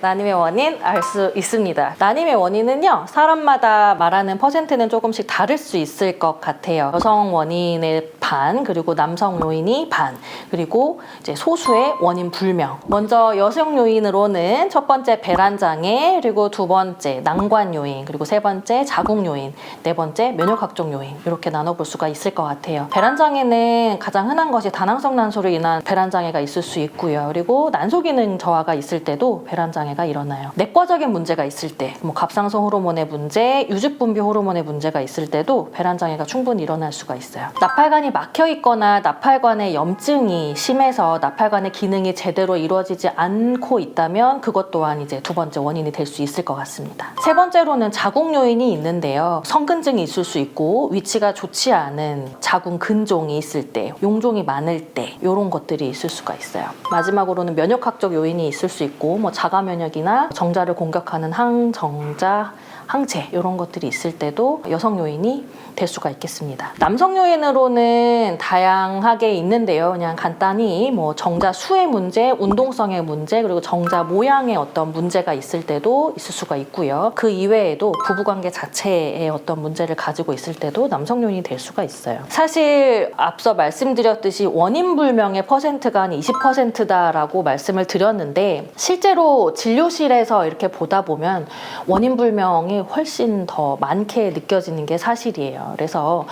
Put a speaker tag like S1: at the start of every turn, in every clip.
S1: 난임의 원인 알 수 있습니다. 난임의 원인은요, 사람마다 말하는 퍼센트는 조금씩 다를 수 있을 것 같아요. 여성 원인의 반, 그리고 남성 요인이 반, 그리고 이제 소수의 원인 불명. 먼저 여성 요인으로는 첫 번째 배란 장애, 그리고 두 번째 난관 요인, 그리고 세 번째 자궁 요인, 네 번째 면역학종 요인 이렇게 나눠볼 수가 있을 것 같아요. 배란 장애는 가장 흔한 것이 다낭성 난소로 인한 배란 장애가 있을 수 있고요. 그리고 난소 기능 저하가 있을 때도 배란 장애가 일어나요. 내과적인 문제가 있을 때, 뭐 갑상선 호르몬의 문제, 유즙분비 호르몬의 문제가 있을 때도 배란 장애가 충분히 일어날 수가 있어요. 나팔관이 막혀 있거나 나팔관에 염증이 심해서 나팔관의 기능이 제대로 이루어지지 않고 있다면 그것 또한 이제 두 번째 원인이 될 수 있을 것 같습니다. 세 번째로는 자궁 요인이 있는데요. 성근증이 있을 수 있고 위치가 좋지 않은 자궁 근종이 있을 때, 용종이 많을 때 이런 것들이 있을 수가 있어요. 마지막으로는 면역학적 요인이 있을 수 있고 뭐 자가 면역이나 정자를 공격하는 항정자 항체 이런 것들이 있을 때도 여성 요인이 될 수가 있겠습니다. 남성 요인으로는 다양하게 있는데요. 그냥 간단히 뭐 정자 수의 문제, 운동성의 문제, 그리고 정자 모양의 어떤 문제가 있을 때도 있을 수가 있고요. 그 이외에도 부부관계 자체의 어떤 문제를 가지고 있을 때도 남성 요인이 될 수가 있어요. 사실 앞서 말씀드렸듯이 원인 불명의 퍼센트가 한 20%다라고 말씀을 드렸는데 실제로 진료실에서 이렇게 보다 보면 원인 불명 이 훨씬 더 많게 느껴지는 게 사실이에요. 그래서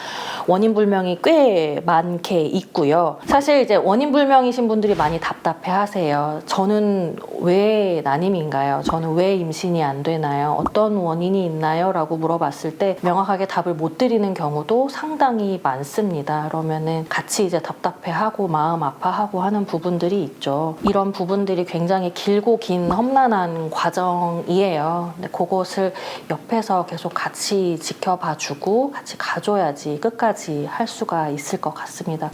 S1: 원인 불명이 꽤 많게 있고요. 사실 이제 원인 불명이신 분들이 많이 답답해 하세요. 저는 왜 난임인가요? 저는 왜 임신이 안 되나요? 어떤 원인이 있나요? 라고 물어봤을 때 명확하게 답을 못 드리는 경우도 상당히 많습니다. 그러면은 같이 이제 답답해 하고 마음 아파하고 하는 부분들이 있죠. 이런 부분들이 굉장히 길고 긴 험난한 과정이에요. 근데 그것을 옆에서 계속 같이 지켜봐 주고 같이 가줘야지 끝까지 할 수가 있을 것 같습니다.